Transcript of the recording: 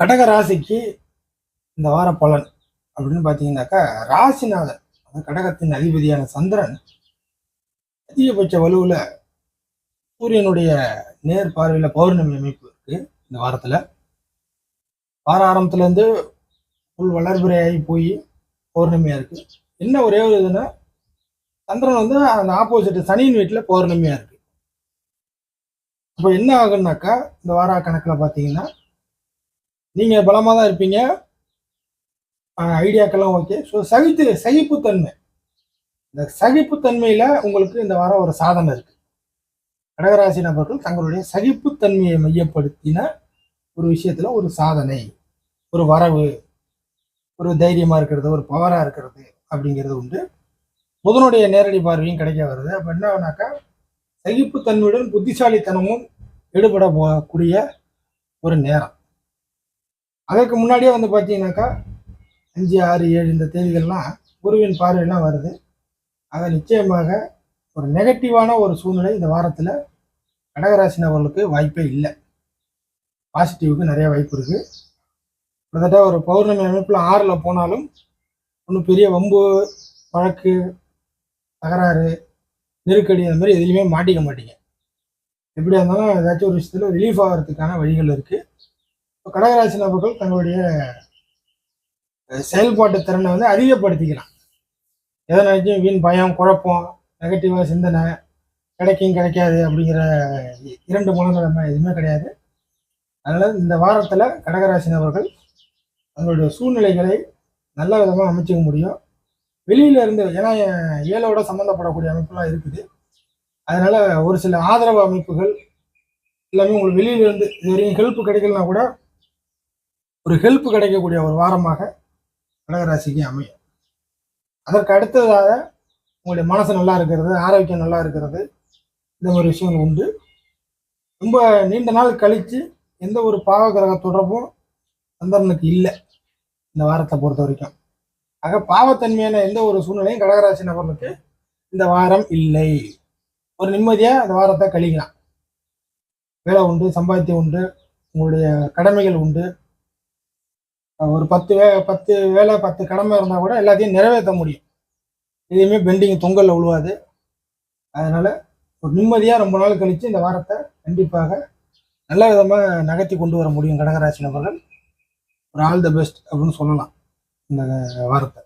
கடக ராசிக்கு இந்த வார பலன் அப்படின்னு பார்த்தீங்கன்னாக்கா ராசிநாதன் அந்த கடகத்தின் அதிபதியான சந்திரன் அதிகபட்ச வலுவில் சூரியனுடைய நேர் பார்வையில் பௌர்ணமி அமைப்பு இருக்குது இந்த வாரத்தில். வார ஆரம்பத்துலேருந்து புல் வளர்பிறையாகி போய் பௌர்ணமியாக இருக்குது என்ன ஒரே ஒரு இதுன்னா சந்திரன் வந்து அந்த ஆப்போசிட் சனியின் வீட்டில் பௌர்ணமியாக இருக்குது இப்போ என்ன ஆகுனாக்கா இந்த வார கணக்கில் பார்த்தீங்கன்னா நீங்கள் பலமாக தான் இருப்பீங்க. ஐடியாக்கெல்லாம் ஓகே ஸோ சகித்து சகிப்புத்தன்மை. இந்த சகிப்புத்தன்மையில் உங்களுக்கு இந்த வாரம் ஒரு சாதனை இருக்குது கடகராசி நபர்கள் தங்களுடைய சகிப்புத்தன்மையை மையப்படுத்தின ஒரு விஷயத்தில் ஒரு சாதனை ஒரு வரவு ஒரு தைரியமாக இருக்கிறது ஒரு பவராக இருக்கிறது அப்படிங்கிறது உண்டு. புதனுடைய நேரடி பார்வையும் கிடைக்க வருது. அப்போ என்னன்னாக்கா சகிப்புத்தன்மையுடன் புத்திசாலித்தனமும் ஈடுபட போகக்கூடிய ஒரு நேரம். அதற்கு முன்னாடியே வந்து பார்த்தீங்கன்னாக்கா அஞ்சு ஆறு ஏழு இந்த தேதிகள்லாம் குருவின் பார்வையெல்லாம் வருது. ஆக நிச்சயமாக ஒரு நெகட்டிவான ஒரு சூழ்நிலை இந்த வாரத்தில் கடகராசி நபர்களுக்கு வாய்ப்பே இல்லை. பாசிட்டிவுக்கு நிறைய வாய்ப்பு இருக்குது கிட்டத்தட்ட ஒரு பௌர்ணமி அமைப்பில் ஆறில் போனாலும் ஒன்றும் பெரிய வம்பு வழக்கு தகராறு நெருக்கடி அந்த மாதிரி எதுலேயுமே மாட்டிக்க மாட்டீங்க. எப்படியா இருந்தாலும் ஏதாச்சும் ஒரு விஷயத்தில் ரிலீஃப் ஆகிறதுக்கான வழிகள் இருக்குது இப்போ கடகராசி நபர்கள் தங்களுடைய செயல்பாட்டு திறனை வந்து அதிகப்படுத்திக்கலாம் எதை நினைச்சும் வீண் பயம் குழப்பம் நெகட்டிவாக சிந்தனை கிடைக்கும் கிடைக்காது அப்படிங்கிற இரண்டு மனநிலைமை எதுவுமே கிடையாது. அதனால் இந்த வாரத்தில் கடகராசி நபர்கள் தங்களுடைய சூழ்நிலைகளை நல்ல விதமாக அமைச்சிக்க முடியும். வெளியில் இருந்து ஏன்னா ஏழோட சம்மந்தப்படக்கூடிய அமைப்புலாம் இருக்குது. அதனால் ஒரு சில ஆதரவு அமைப்புகள் எல்லாமே உங்களுக்கு வெளியில இருந்து இது வரைக்கும் ஹெல்ப் கிடைக்கலனா கூட ஒரு ஹெல்ப் கிடைக்கக்கூடிய ஒரு வாரமாக கடகராசிக்கு அமையும். அதற்கு அடுத்ததாக உங்களுடைய மனசு நல்லா இருக்கிறது ஆரோக்கியம் நல்லா இருக்கிறது. இந்த மாதிரி விஷயங்கள் உண்டு. ரொம்ப நீண்ட நாள் கழித்து எந்த ஒரு பாவ கிரக தொடர்பும் சந்திரனுக்கு இல்லை இந்த வாரத்தை பொறுத்த வரைக்கும். ஆக பாவத்தன்மையான எந்த ஒரு சூழ்நிலையும் கடகராசி நபர்களுக்கு இந்த வாரம் இல்லை. ஒரு நிம்மதியாக இந்த வாரத்தை கழிக்கலாம். வேலை உண்டு சம்பாத்தியம் உண்டு உங்களுடைய கடமைகள் உண்டு. ஒரு பத்து வே பத்து வேலை பத்து கடமை இருந்தால் கூட எல்லாத்தையும் நிறைவேற்ற முடியும். எதையுமே பெண்டிங் தொங்கலில் விழுவாது அதனால் ஒரு நிம்மதியாக ரொம்ப நாள் கழித்து இந்த வாரத்தை கண்டிப்பாக நல்ல விதமாக நகர்த்தி கொண்டு வர முடியும் கடகராசி நபர்கள். ஒரு ஆல் த பெஸ்ட் அப்படின்னு சொல்லலாம் இந்த வாரத்தை.